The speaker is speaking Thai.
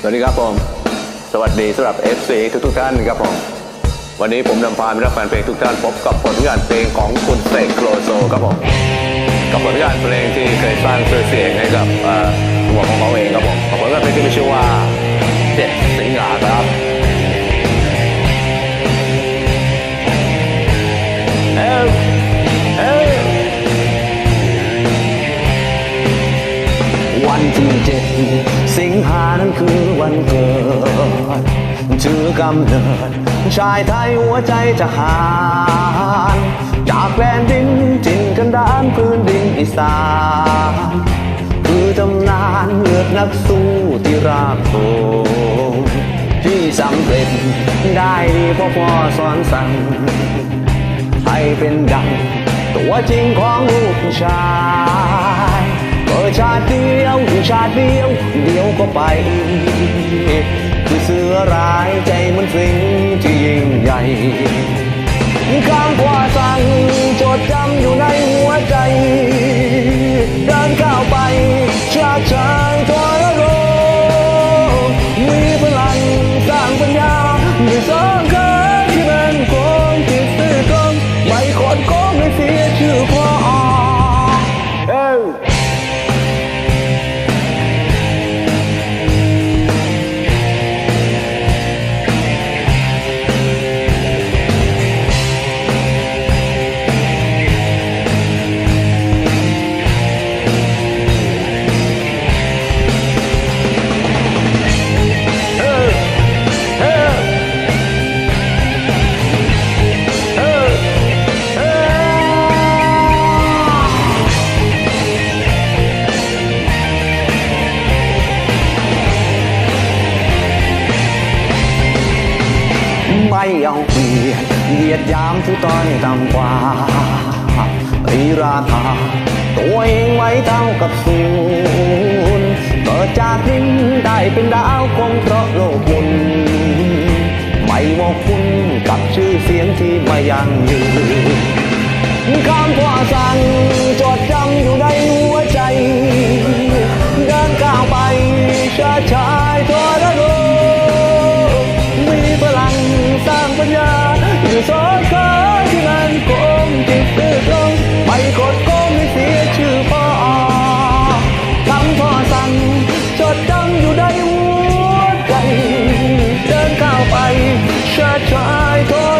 สวัสดีครับผม สวัสดีสำหรับ FC ทุกทุกๆท่านครับผม วันนี้ผมนำพามิตรแฟนเพลงทุกท่านพบกับผลงานเพลงของคุณเสกโลโซครับผม กับผลงานเพลงที่เคยสร้างชื่อเสียงให้กับเอ่อตัวของเขาเองครับผมกับผลงานเพลงที่มีชื่อว่าเจ็ดสิงหาครับเอ้ยเอ้ยวันที่เจ็ดสิงหานั้นคือ วันเกิดชื่อกำเนิด ชายไทยหัวใจจะหารจากแผ่นดินจินกันดานพื้นดินอีสานคือตำนานเลือดนักสู้ที่รากโงที่สำเร็จได้ดีเพราะพ่อสอนสั่งให้เป็นดัง ตัวจริงของลูกชายเปิดชาติเดียวอยู่ชาติเดียวเดียว ก็ไป คือเสือร้ายใจมันสิงที่ยิ่งใหญ่ เอาเปรียบเหยียดยามผู้ต้อยต่ำกว่าตีราคาตัวเองไว้เท่ากับศูนย์เกิดจากดินได้เป็นดาวคงเพราะโลกหมุนไม่มอกคุณกับชื่อเสียงที่ไม่ยั่งยืนคำว่าสั่งจดจำอยู่ในหัวใจ เดินก้าวไปชาชายทร งสองขาที่มันโกงติดตื้อตรงไม่กดโกงไม่เสียชื่อพ่อคำพ่อสั่งจดจำอยู่ในหัวใจ เดินก้าวไปเชาชายทอ